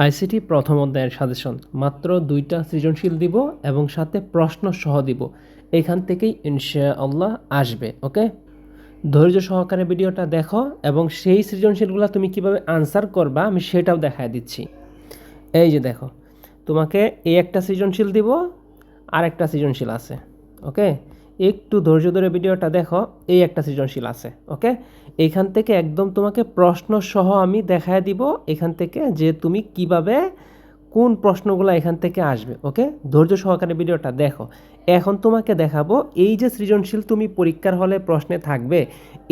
ICT প্রথম অধ্যায়ের suggestion, মাত্র দুইটা সৃজনশীল দিব এবং সাথে প্রশ্ন সহ দিব। এখান থেকেই ইনশাআল্লাহ আসবে, ওকে? ধৈর্য সহকারে ভিডিওটা দেখো এবং সেই সৃজনশীলগুলো তুমি কীভাবে আনসার করবা আমি সেটাও দেখায় দিচ্ছি। এই যে দেখো, তোমাকে এই একটা সৃজনশীল দিব আর একটা সৃজনশীল আছে, ওকে? একটু ধৈর্য ধরে ভিডিওটা দেখো, এই একটা সৃজনশীল আছে, ওকে? এখান থেকে একদম তোমাকে প্রশ্ন সহ আমি দেখায় দিব এখান থেকে যে তুমি কীভাবে কোন প্রশ্নগুলো এখান থেকে আসবে, ওকে? ধৈর্য সহকারে ভিডিওটা দেখো। এখন তোমাকে দেখাবো এই যে সৃজনশীল তুমি পরীক্ষার হলে প্রশ্নে থাকবে,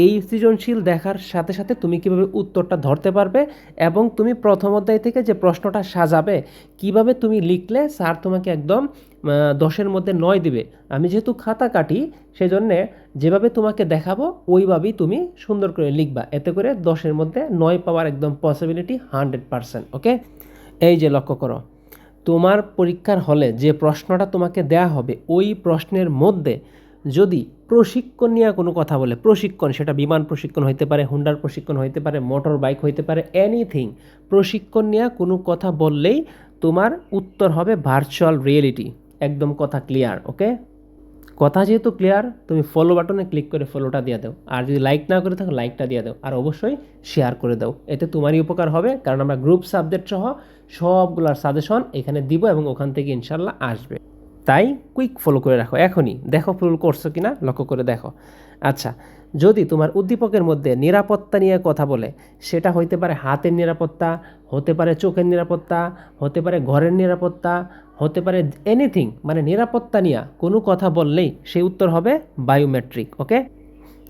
এই সৃজনশীল দেখার সাথে সাথে তুমি কীভাবে উত্তরটা ধরতে পারবে এবং তুমি প্রথম অধ্যায় থেকে যে প্রশ্নটা সাজাবে, কীভাবে তুমি লিখলে স্যার তোমাকে একদম দশের মধ্যে নয় দিবে। আমি যেহেতু খাতা কাটি, সেজন্যে যেভাবে তোমাকে দেখাবো, ওইভাবেই তুমি সুন্দর করে লিখবা। এতে করে দশের মধ্যে নয় পাওয়ার একদম পসিবিলিটি হান্ড্রেড পারসেন্ট ওকে এই যে লক্ষ্য করো, তোমার পরীক্ষার হলে যে প্রশ্নটা তোমাকে দেয়া হবে, ওই প্রশ্নের মধ্যে যদি প্রশিক্ষণ নিয়ে কোনো কথা বলে, প্রশিক্ষণ, সেটা বিমান প্রশিক্ষণ হইতে পারে, হুন্ডার প্রশিক্ষণ হইতে পারে মোটর বাইক হইতে পারে এনিথিং প্রশিক্ষণ নিয়ে কোনো কথা বললেই তোমার উত্তর হবে ভার্চুয়াল রিয়েলিটি একদম কথা ক্লিয়ার ওকে কথা যেহেতু ক্লিয়ার তুমি ফলো বাটনে ক্লিক করে ফলোটা দিয়ে দাও। আর যদি লাইক না করে থাকো লাইকটা দিয়ে দাও। আর অবশ্যই শেয়ার করে দাও। এতে তোমারই উপকার হবে, কারণ আমরা গ্রুপ সাবজেক্ট সহ সবগুলার সাজেশন এখানে দিব এবং ওখান থেকে ইনশাল্লাহ আসবে। তাই কুইক ফলো করে রাখো, এখনই। দেখো ফলো করছ কিনা, লক্ষ্য করে দেখো। আচ্ছা যদি তোমার উদ্দীপকের মধ্যে নিরাপত্তা নিয়ে কথা বলে, সেটা হইতে পারে হাতের নিরাপত্তা, হতে পারে চোখের নিরাপত্তা, হতে পারে ঘরের নিরাপত্তা, হতে পারে এনিথিং মানে নিরাপত্তা নিয়ে কোনো কথা বললেই সেই উত্তর হবে বায়োমেট্রিক ওকে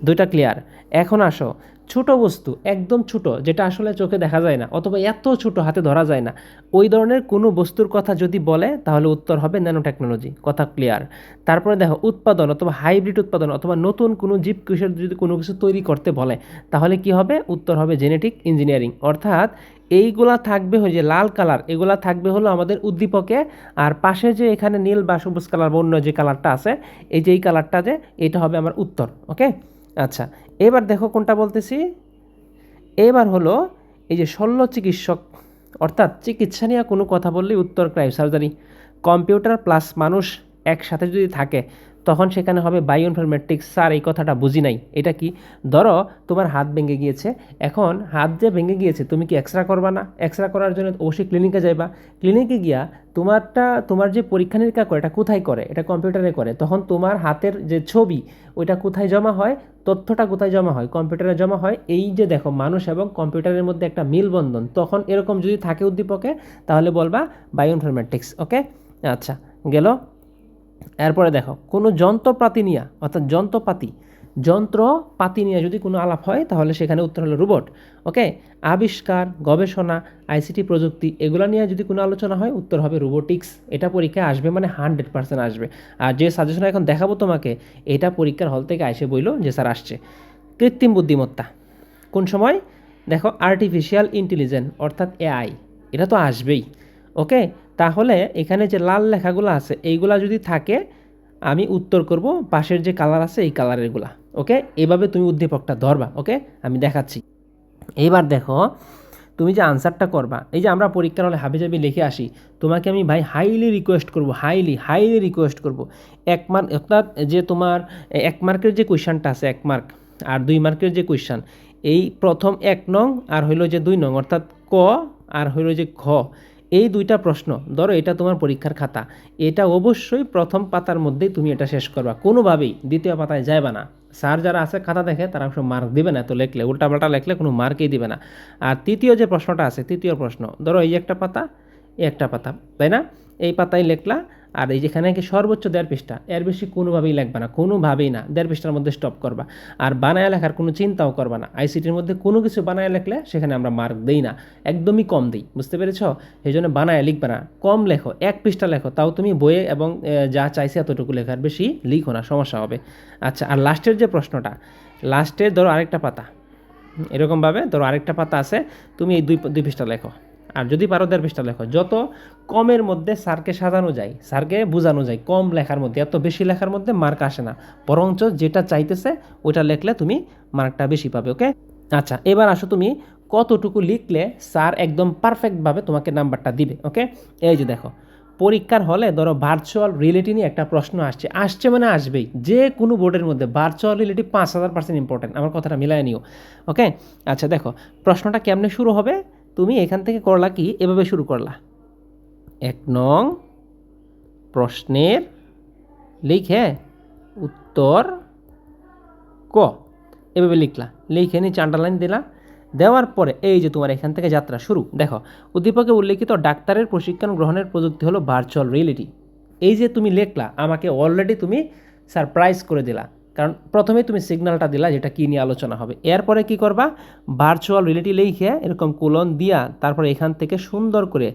দুইটা ক্লিয়ার এখন আসো ছোট বস্তু, একদম ছোট, যেটা আসলে চোখে দেখা যায় না, অথবা এত ছোট হাতে ধরা যায় না। ওই ধরনের কোনো বস্তুর কথা যদি বলে, তাহলে উত্তর হবে ন্যানো টেকনোলজি কথা ক্লিয়ার তারপরে দেখো, উৎপাদন অথবা হাইব্রিড উৎপাদন অথবা নতুন কোনো জীব কিশোর যদি কোনো কিছু তৈরি করতে বলে, তাহলে কি হবে? উত্তর হবে জেনেটিক ইঞ্জিনিয়ারিং অর্থাৎ এইগুলা থাকবে হয়ে যে লাল কালার এগুলা থাকবে হলো আমাদের উদ্দীপকে, আর পাশে যে এখানে নীল বা সবুজ কালার বা অন্য যে কালারটা আছে, এই যে এই কালারটা যে, এটা হবে আমার উত্তর ওকে আচ্ছা এবার দেখো কোনটা বলতেছি? এবার হলো এই যে শল্য চিকিৎসক, অর্থাৎ চিকিৎসা নিয়ে কোনো কথা বললেই উত্তর ক্রাইম। সার্জারি কম্পিউটার প্লাস মানুষ একসাথে যদি থাকে, তখন সেখানে হবে বায়ো ইনফরমেটিক্স স্যার, এই কথাটা বুঝি নাই। এটা কি? ধরো, তোমার হাত ভেঙে গিয়েছে। এখন হাত যে ভেঙে গিয়েছে, তুমি কি এক্সরা করবা না? এক্সরা করার জন্য অবশ্যই ক্লিনিকে যাইবা। ক্লিনিকে গিয়া তোমারটা, তোমার যে পরীক্ষা নিরীক্ষা করে, এটা কোথায় করে? এটা কম্পিউটারে করে। তখন তোমার হাতের যে ছবি, ওইটা কোথায় জমা হয়? তথ্যটা কোথায় জমা হয়? কম্পিউটারে জমা হয়। এই যে দেখো, মানুষ এবং কম্পিউটারের মধ্যে একটা মিলবন্ধন। তখন এরকম যদি থাকে উদ্দীপকে, তাহলে বলবা বায়ো ইনফরমেটিক্স ওকে আচ্ছা গেল। এরপরে দেখো, কোনো যন্ত্রপাতি নিয়ে, অর্থাৎ যন্ত্রপাতি যন্ত্রপাতি নিয়ে যদি কোনো আলাপ হয়, তাহলে সেখানে উত্তর হলো রোবট ওকে আবিষ্কার, গবেষণা আইসিটি প্রযুক্তি, এগুলো নিয়ে যদি কোনো আলোচনা হয়, উত্তর হবে রোবোটিক্স এটা পরীক্ষায় আসবে মানে হান্ড্রেড পার্সেন্ট আসবে। আর যে সাজেশন এখন দেখাবো তোমাকে, এটা পরীক্ষার হল থেকে এসে বইলো যে স্যার আসছে। কৃত্রিম বুদ্ধিমত্তা, কোন সময়? দেখো আর্টিফিশিয়াল ইন্টেলিজেন্স অর্থাৎ এআই এটা তো আসবেই। ওকে? তাহলে এখানে যে লাল লেখাগুলো আছে, এইগুলা যদি থাকে, আমি উত্তর করব পাশের যে কালার আছে, এই কালারেরগুলা ওকে? এভাবে তুমি উদ্দীপকটা ধরবা, ওকে? আমি দেখাচ্ছি। এইবার দেখো, তুমি যে আনসারটা করবা, এই যে আমরা পরীক্ষার হলে হাবি হাবিজাবি লিখে আসি, তোমাকে আমি ভাই হাইলি রিকোয়েস্ট করব হাইলি হাইলি রিকোয়েস্ট করব। এক মার্ক অর্থাৎ যে তোমার, এক মার্কের যে কোয়েশ্চানটা আছে, এক মার্ক আর দুই মার্কের যে কোয়েশ্চান এই প্রথম এক নং আর হইল যে দুই নং, অর্থাৎ ক আর হইল যে খ এই দুইটা প্রশ্ন, ধরো এটা তোমার পরীক্ষার খাতা, এটা অবশ্যই প্রথম পাতার মধ্যেই তুমি এটা শেষ করবা, কোনোভাবেই দ্বিতীয় পাতায় যাইবা না। স্যার যারা আছে খাতা দেখে, তারা সব মার্ক দিবে না তো লেখলে, উল্টাপাল্টা লেখলে কোনো মার্কই দিবে না। আর তৃতীয় যে প্রশ্নটা আছে, তৃতীয় প্রশ্ন, ধরো এই একটা পাতা, এই একটা পাতা, তাই না? এই পাতায় লেখলা আর এই যেখানে কি সর্বোচ্চ দেড় পৃষ্ঠা, এর বেশি কোনোভাবেই লেখবা না, কোনোভাবেই না। দেড় পৃষ্ঠার মধ্যে স্টপ করবা। আর বানায় লেখার কোনো চিন্তাও করবা না। আইসিটির মধ্যে কোনো কিছু বানায় লেখলে সেখানে আমরা মার্ক দিই না। একদমই কম দিই, বুঝতে পেরেছ? সেই জন্য বানায় লিখবে না। কম লেখো, এক পৃষ্ঠা লেখো, তাও তুমি বইয়ে এবং যা চাইছে এতটুকু লেখার বেশি লিখো না, সমস্যা হবে। আচ্ছা আর লাস্টের যে প্রশ্নটা লাস্টের ধরো আরেকটা পাতা। এরকমভাবে ধরো আরেকটা পাতা আছে, তুমি এই দুই দুই পৃষ্ঠা লেখো। আর যদি পারো দেড় পৃষ্ঠা লেখো। যত কমের মধ্যে স্যারকে সাজানো যায়, স্যারকে বোঝানো যায়, কম লেখার মধ্যে, এত বেশি লেখার মধ্যে মার্ক আসে না। বরঞ্চ যেটা চাইতেছে, ওইটা লেখলে তুমি মার্কটা বেশি পাবে ওকে আচ্ছা এবার আসো তুমি কতটুকু লিখলে স্যার একদম পারফেক্টভাবে তোমাকে নাম্বারটা দিবে ওকে এই যে দেখো, পরীক্ষার হলে ধরো ভার্চুয়াল রিয়েলিটি নিয়ে একটা প্রশ্ন আসছে। আসছে মানে আসবেই। যে কোনো বোর্ডের মধ্যে ভার্চুয়াল রিয়েলিটি পাঁচ হাজার পার্সেন্ট ইম্পর্টেন্ট আমার কথাটা মিলায় নিও ওকে আচ্ছা দেখো, প্রশ্নটা কেমনে শুরু হবে? তুমি এখান থেকে করলা কি? এভাবে শুরু করলা। এক নং প্রশ্নের লিখে উত্তর ক। এভাবে লিখলা। লিখে নিচে আন্ডারলাইন দিলা। দেওয়ার পরে এই যে তোমার এখান থেকে যাত্রা শুরু, দেখো, উদ্দীপকে উল্লেখিত ডাক্তারের প্রশিক্ষণ গ্রহণের প্রযুক্তি হলো ভার্চুয়াল রিয়েলিটি এই যে তুমি লিখলা, আমাকে অলরেডি তুমি সারপ্রাইজ করে দিলা। কারণ প্রথমে তুমি সিগন্যালটা দিলা যেটা কী নিয়ে আলোচনা হবে। এরপরে কি করবা? ভার্চুয়াল রিয়েলিটি লিখে এরকম কুলন দিয়া তারপরে এখান থেকে সুন্দর করে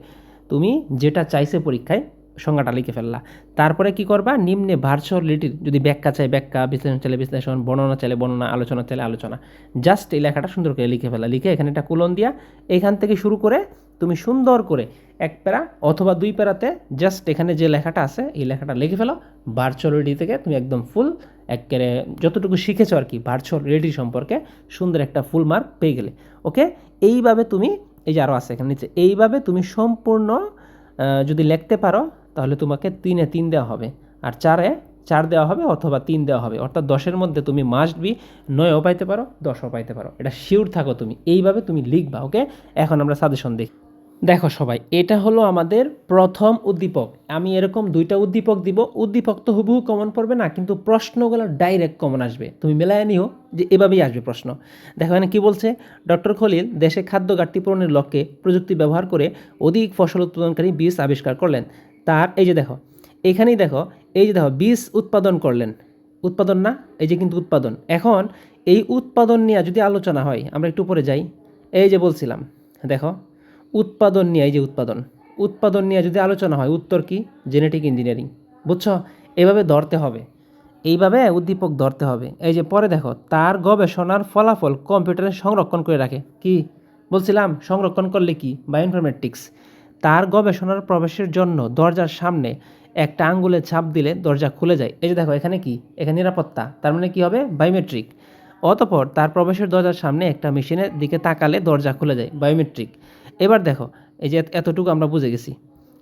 তুমি যেটা চাইছে পরীক্ষায় সংজ্ঞাটা লিখে ফেললা। তারপরে কি করবা? নিম্নে ভার্চুয়াল রিলেটিভ যদি ব্যাখ্যা চাই ব্যাখ্যা, বিশ্লেষণ চাইলে বিশ্লেষণ, বর্ণনা চাইলে বর্ণনা, আলোচনা চাইলে আলোচনা। জাস্ট এই লেখাটা সুন্দর করে লিখে ফেলা লিখে এখানে একটা কুলন দিয়া এখান থেকে শুরু করে তুমি সুন্দর করে এক প্যারা অথবা দুই প্যারাতে জাস্ট এখানে যে লেখাটা আছে, এই লেখাটা লিখে ফেলো। ভার্চুয়াল রিয়েলিটি থেকে তুমি একদম ফুল একেবারে যতটুকু শিখেছো আর কি ভার্চুয়াল রিয়েলিটি সম্পর্কে সুন্দর একটা ফুল মার্ক পেয়ে গেলে। ওকে এইভাবে তুমি, এই যে আরও আছে এখানে নিচে, এইভাবে তুমি সম্পূর্ণ যদি লিখতে পারো, তাহলে তোমাকে তিনে তিন দেওয়া হবে। আর চারে চার দেওয়া হবে অথবা তিন দেওয়া হবে। অর্থাৎ দশের মধ্যে তুমি মাস্ট বি নয়ও পাইতে পারো, দশও পাইতে পারো। এটা শিওর থাকো তুমি। এইভাবে তুমি লিখবা ওকে এখন আমরা সাজেশন দেখি। দেখো সবাই, এটা হলো আমাদের প্রথম উদ্দীপক। আমি এরকম দুইটা উদ্দীপক দিব, উদ্দীপক তো হুবহু কমন পড়বে না, কিন্তু প্রশ্নগুলো ডাইরেক্ট কমন আসবে। তুমি মেলায় নিও যে এভাবেই আসবে প্রশ্ন। দেখো এখানে কি বলছে? ডক্টর খলিল দেশে খাদ্য ঘাটতি পূরণের লক্ষ্যে প্রযুক্তি ব্যবহার করে অধিক ফসল উৎপাদনকারী বীজ আবিষ্কার করলেন। তার, এই যে দেখো, এখানেই দেখো, এই যে দেখো, বীজ উৎপাদন করলেন। উৎপাদন না, এই যে কিন্তু উৎপাদন। এখন এই উৎপাদন নিয়ে যদি আলোচনা হয়, আমরা একটু উপরে যাই। এই যে বলছিলাম, দেখো উৎপাদন নিয়ে, এই যে উৎপাদন উৎপাদন নিয়ে যদি আলোচনা হয়, উত্তর কি? জেনেটিক ইঞ্জিনিয়ারিং বুঝছ? এভাবে ধরতে হবে। এইভাবে উদ্দীপক ধরতে হবে। এই যে পরে দেখো, তার গবেষণার ফলাফল কম্পিউটারে সংরক্ষণ করে রাখে। কি? বলছিলাম, সংরক্ষণ করলে কি? বায়োইনফরমেটিক্স তার গবেষণার প্রবেশের জন্য দরজার সামনে একটা আঙ্গুলে ছাপ দিলে দরজা খুলে যায়। এই যে দেখো, এখানে কি? এখানে নিরাপত্তা। তার মানে কি হবে? বায়োমেট্রিক অতপর তার প্রবেশের দরজার সামনে একটা মেশিনের দিকে তাকালে দরজা খুলে যায়। বায়োমেট্রিক এবার দেখো, এই যে এতটুকু আমরা বুঝে গেছি।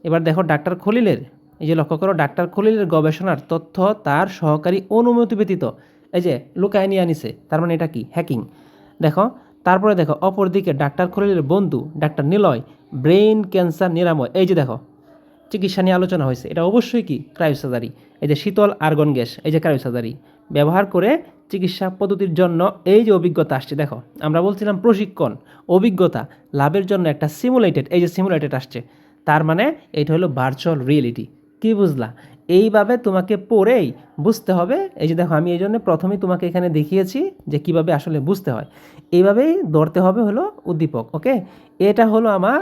এবার দেখো, ডাক্তার খলিলের, এই যে লক্ষ্য করো, ডাক্তার খলিলের গবেষণার তথ্য তার সহকারী অনুমতি ব্যতীত, এই যে লুকায় নিয়ে আনিছে, তার মানে এটা কি? হ্যাকিং দেখো, তারপরে দেখো, অপরদিকে ডাক্তার খলিলের বন্ধু, ডাক্তার নিলয়, ব্রেইন ক্যান্সার নিরাময়, এই যে দেখো, চিকিৎসা নিয়ে আলোচনা হয়েছে। এটা অবশ্যই কি? ক্রায়োসার্জারি এই যে শীতল আর্গন গ্যাস, এই যে ক্রায়োসার্জারি ব্যবহার করে চিকিৎসা পদ্ধতির জন্য এই যে অভিজ্ঞতা আসছে, দেখো, আমরা বলছিলাম প্রশিক্ষণ, অভিজ্ঞতা, লাভের জন্য একটা সিমুলেটেড এই যে সিমুলেটেড আসছে, তার মানে এটা হলো ভার্চুয়াল রিয়েলিটি কি বুঝলা? এইভাবে তোমাকে পড়েই বুঝতে হবে, এই যে দেখো, আমি এই জন্য প্রথমেই তোমাকে এখানে দেখিয়েছি যে কীভাবে আসলে বুঝতে হয়, এইভাবেই ধরতে হবে হলো উদ্দীপক ওকে এটা হলো আমার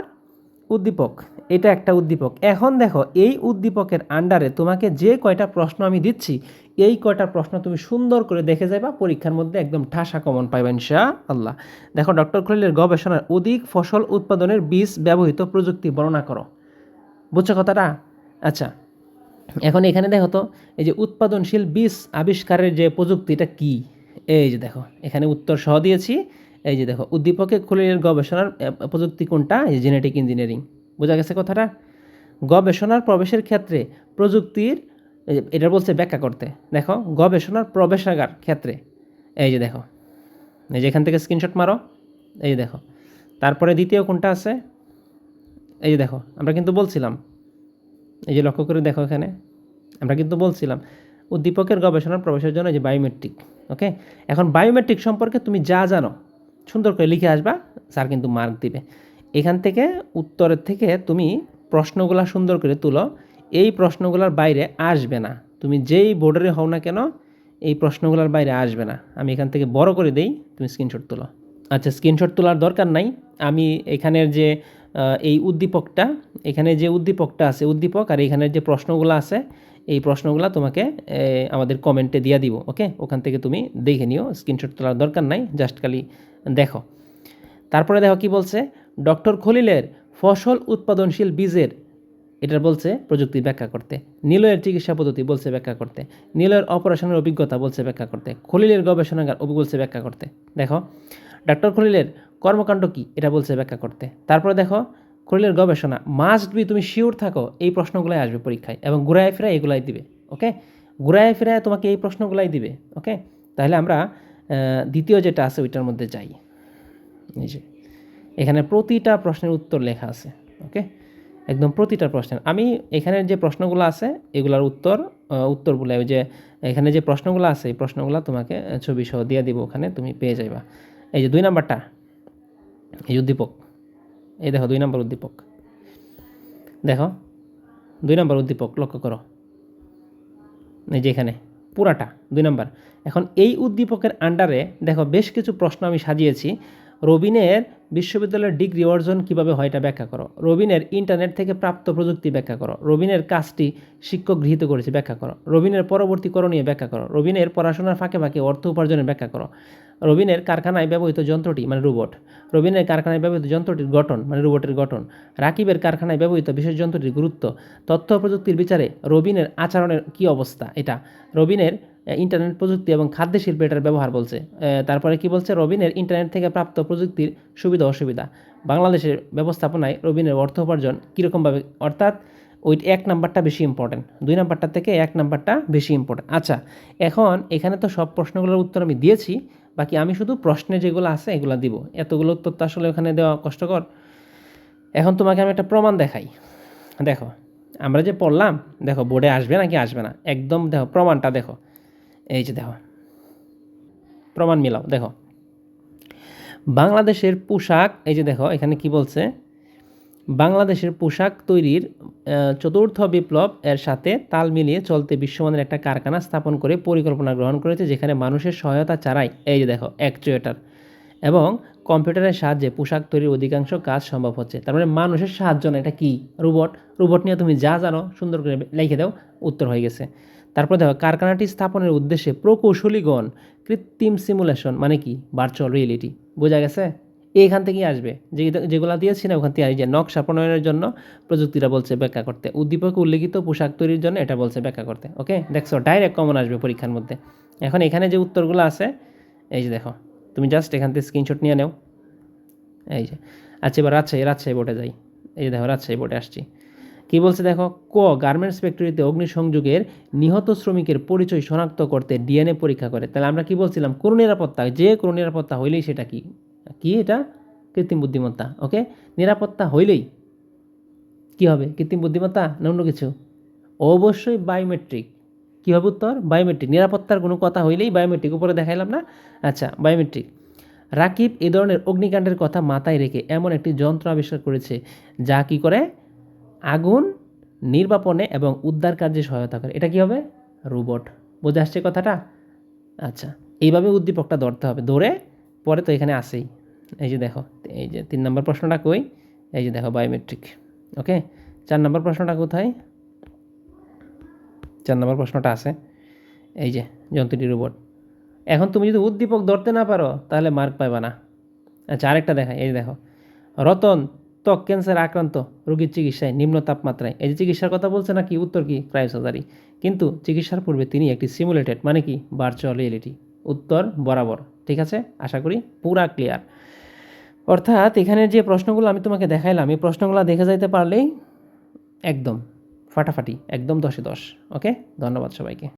উদ্দীপক, এটা একটা উদ্দীপক। এখন দেখো, এই উদ্দীপকের আন্ডারে তোমাকে যে কয়টা প্রশ্ন আমি দিচ্ছি, এই কয়টা প্রশ্ন তুমি সুন্দর করে দেখে যাবা পরীক্ষার মধ্যে একদম ঠাসা কমন পাইবা ইনশা আল্লাহ দেখো, ডক্টর খলিলের গবেষণার অধিক ফসল উৎপাদনের বীজ ব্যবহৃত প্রযুক্তি বর্ণনা করো। বুঝছ কথাটা? আচ্ছা এখন এখানে দেখো তো, এই যে উৎপাদনশীল বীজ আবিষ্কারের যে প্রযুক্তিটা কি? এই যে দেখো, এখানে উত্তর সহ দিয়েছি। এই যে দেখো উদ্দীপকে খলিলের গবেষণার প্রযুক্তি কোনটা? এই জেনেটিক ইঞ্জিনিয়ারিং বোঝা গেছে কথাটা? গবেষণার প্রবেশের ক্ষেত্রে প্রযুক্তির এটা বলছে ব্যাখ্যা করতে। দেখো, গবেষণার প্রবেশাগার ক্ষেত্রে। এই যে দেখো, এই যে এখান থেকে স্ক্রিনশট মারো। এই যে দেখো, তারপরে দ্বিতীয় কোনটা আছে? এই যে দেখো, আমরা কিন্তু বলছিলাম। এই যে লক্ষ্য করে দেখো এখানে, আমরা কিন্তু বলছিলাম উদ্দীপকের গবেষণার প্রবেশের জন্য যে বায়োমেট্রিক ওকে এখন বায়োমেট্রিক সম্পর্কে তুমি যা জানো সুন্দর করে লিখে আসবা, স্যার কিন্তু মার্ক দিবে। এখান থেকে উত্তরের থেকে তুমি প্রশ্নগুলা সুন্দর করে তুলো। এই প্রশ্নগুলোর বাইরে আসবে না। তুমি যেই বোর্ডারে হও না কেন, এই প্রশ্নগুলোর বাইরে আসবে না। আমি এখান থেকে বড় করে দেই, তুমি স্ক্রিনশট তুলো। আচ্ছা স্ক্রিনশট তোলার দরকার নাই। আমি এখানের যে এই উদ্দীপকটা, এখানে যে উদ্দীপকটা আছে উদ্দীপক আর এখানের যে প্রশ্নগুলো আছে, এই প্রশ্নগুলো তোমাকে আমাদের কমেন্টে দিয়ে দিব ওকে ওখান থেকে তুমি দেখে নিও। স্ক্রিনশট তোলার দরকার নাই জাস্ট খালি দেখো। তারপরে দেখো কি বলছে? ডক্টর খলিলের ফসল উৎপাদনশীল বীজের এটা বলছে প্রযুক্তি ব্যাখ্যা করতে। নীলয়ের চিকিৎসা পদ্ধতি বলছে ব্যাখ্যা করতে। নীলয়ের অপারেশনের অভিজ্ঞতা বলছে ব্যাখ্যা করতে। খলিলের গবেষণাগার বলছে ব্যাখ্যা করতে। দেখো ডক্টর খলিলের কর্মকাণ্ড কি, এটা বলছে ব্যাখ্যা করতে। তারপরে দেখো, খলিলের গবেষণা মাস্ট বি তুমি শিওর থাকো, এই প্রশ্নগুলাই আসবে পরীক্ষায় এবং ঘুরায় ফেরায় এগুলাই দিবে ওকে ঘুরায় ফেরায় তোমাকে এই প্রশ্নগুলাই দিবে ওকে তাহলে আমরা দ্বিতীয় যেটা আছে, ওইটার মধ্যে যাই। এই যে, এখানে প্রতিটা প্রশ্নের উত্তর লেখা আছে, ওকে? একদম প্রতিটা প্রশ্নের। আমি এখানের যে প্রশ্নগুলো আছে, এগুলার উত্তর উত্তর বলে ওই যে, এখানে যে প্রশ্নগুলো আছে, এই প্রশ্নগুলো তোমাকে ছবি সহ দিয়ে দিব ওখানে, তুমি পেয়ে যাইবা। এই যে দুই নাম্বারটা, এই উদ্দীপক। এই দেখো, দুই নম্বর উদ্দীপক। দেখো, দুই নম্বর উদ্দীপক, লক্ষ্য করো। এই যে এখানে। পুরাটা দুই নম্বর। এখন এই উদ্দীপকের আন্ডারে দেখো বেশ কিছু প্রশ্ন আমি সাজিয়েছি। রবিনের বিশ্ববিদ্যালয়ের ডিগ্রি অর্জন কীভাবে হয় এটা ব্যাখ্যা করো। রবিনের ইন্টারনেট থেকে প্রাপ্ত প্রযুক্তি ব্যাখ্যা করো। রবিনের কাজটি শিক্ষক গৃহীত করেছে ব্যাখ্যা করো। রবিনের পরবর্তী করণীয় ব্যাখ্যা করো। রবিনের পড়াশোনার ফাঁকে ফাঁকে অর্থ উপার্জনের ব্যাখ্যা করো। রবিনের কারখানায় ব্যবহৃত যন্ত্রটি মানে রোবট, রবিনের কারখানায় ব্যবহৃত যন্ত্রটির গঠন মানে রোবটের গঠন, রাকিবের কারখানায় ব্যবহৃত বিশেষ যন্ত্রটির গুরুত্ব, তথ্য প্রযুক্তির বিচারে রবিনের আচরণের কি অবস্থা এটা। রবিনের ইন্টারনেট প্রযুক্তি এবং খাদ্য শিল্পে এটার ব্যবহার বলছে। তারপরে কি বলছে? রবিনের ইন্টারনেট থেকে প্রাপ্ত প্রযুক্তির সুবিধা অসুবিধা। বাংলাদেশের ব্যবস্থাপনায় রবিনের অর্থ উপার্জন কীরকমভাবে, অর্থাৎ ওই এক নাম্বারটা বেশি ইম্পর্টেন্ট দুই নাম্বারটা থেকে এক নাম্বারটা বেশি ইম্পর্টেন্ট আচ্ছা এখন এখানে তো সব প্রশ্নগুলোর উত্তর আমি দিয়েছি, বাকি আমি শুধু প্রশ্নে যেগুলো আছে এগুলো দিব। এতগুলো উত্তর তো আসলে ওখানে দেওয়া কষ্টকর। এখন তোমাকে আমি একটা প্রমাণ দেখাই। দেখো, আমরা যে পড়লাম, দেখো, বোর্ডে আসবে নাকি আসবে না? একদম দেখো, প্রমাণটা দেখো। এই যে দেখো, প্রমাণ মিলাও, দেখো। বাংলাদেশের পোশাক, এই যে দেখো, এখানে কি বলছে? বাংলাদেশের পোশাক তৈরির চতুর্থ বিপ্লব এর সাথে তাল মিলিয়ে চলতে বিশ্বমানের একটা কারখানা স্থাপন করে পরিকল্পনা গ্রহণ করেছে, যেখানে মানুষের সহায়তা ছাড়াই, এই যে দেখো অ্যাকচুয়েটার এবং কম্পিউটারের সাহায্যে পোশাক তৈরির অধিকাংশ কাজ সম্ভব হচ্ছে। তার মানে মানুষের সাহায্য না এটা কী? রোবট? রোবট নিয়ে তুমি যা জানো, সুন্দর করে লিখে দাও, উত্তর হয়ে গেছে। তারপর দেখো, কারখানাটি স্থাপনের উদ্দেশ্যে প্রকৌশলীগণ কৃত্রিম সিমুলেশন মানে কি? ভার্চুয়াল রিয়েলিটি বোঝা গেছে? এইখান থেকেই আসবে। যে যেগুলো দিয়েছি না, ওখান থেকে যে নকশা প্রণয়নের জন্য প্রযুক্তিটা বলছে ব্যাখ্যা করতে। উদ্দীপকে উল্লেখিত পোশাক তৈরির জন্য এটা বলছে ব্যাখ্যা করতে। ওকে দেখছ ডাইরেক্ট কমন আসবে পরীক্ষার মধ্যে। এখন এখানে যে উত্তরগুলো আছে, এই যে দেখো, তুমি জাস্ট এখান থেকে স্ক্রিনশট নিয়ে নেও। এই যে আচ্ছা এবার রাজশাহী রাজশাহী বোর্ডে যাই। এই দেখো, রাজশাহী বোর্ডে আসছি। কি বলছে দেখো? ক গার্মেন্টস ফ্যাক্টরিতে অগ্নিসংযোগের নিহত শ্রমিকের পরিচয় শনাক্ত করতে ডিএনএ পরীক্ষা করে। তাহলে আমরা কি বলছিলাম? কোনো নিরাপত্তা, যে কোনো নিরাপত্তা হইলেই সেটা কি? কি এটা? কৃত্রিম বুদ্ধিমত্তা, ওকে? নিরাপত্তা হইলেই কি হবে? কৃত্রিম বুদ্ধিমত্তা না অন্য কিছু? অবশ্যই বায়োমেট্রিক কী হবে উত্তর? বায়োমেট্রিক নিরাপত্তার কোনো কথা হইলেই বায়োমেট্রিক উপরে দেখাইলাম না? আচ্ছা বায়োমেট্রিক রাকিব এ ধরনের অগ্নিকাণ্ডের কথা মাথায় রেখে এমন একটি যন্ত্র আবিষ্কার করেছে, যা কি করে? আগুন নির্বাপনে এবং উদ্ধার কার্যে সহায়তা করে। এটা কি হবে? রোবট। বোঝা আসছে কথাটা? আচ্ছা এইভাবে উদ্দীপকটা ধরতে হবে। ধরে, পরে তো এখানে আসেই এই যে দেখো, এই যে তিন নম্বর প্রশ্নটা কই? এই যে দেখো বায়োমেট্রিক ওকে চার নম্বর প্রশ্নটা কোথায়? চার নম্বর প্রশ্নটা আছে। এই যে, যন্ত্রটি রোবট। এখন তুমি যদি উদ্দীপক ধরতে না পারো, তাহলে মার্ক পাইবা না। আচ্ছা আরেকটা দেখাই। এই দেখো, রতন ত্বক ক্যান্সার আক্রান্ত রোগীর চিকিৎসায় নিম্ন তাপমাত্রায়। এই যে চিকিৎসার কথা বলছে না কি উত্তর কি? ক্রায়োসার্জারি কিন্তু চিকিৎসার পূর্বে তিনি একটি সিমুলেটেড মানে কি? ভার্চুয়াল রিয়েলিটি উত্তর বরাবর। ঠিক আছে? আশা করি পুরা ক্লিয়ার অর্থাৎ এখানে যে প্রশ্নগুলো আমি তোমাকে দেখাইলাম, এই প্রশ্নগুলো দেখে যাইতে পারলেই একদম ফাটাফাটি, একদম দশে দশ। ওকে? ধন্যবাদ সবাইকে।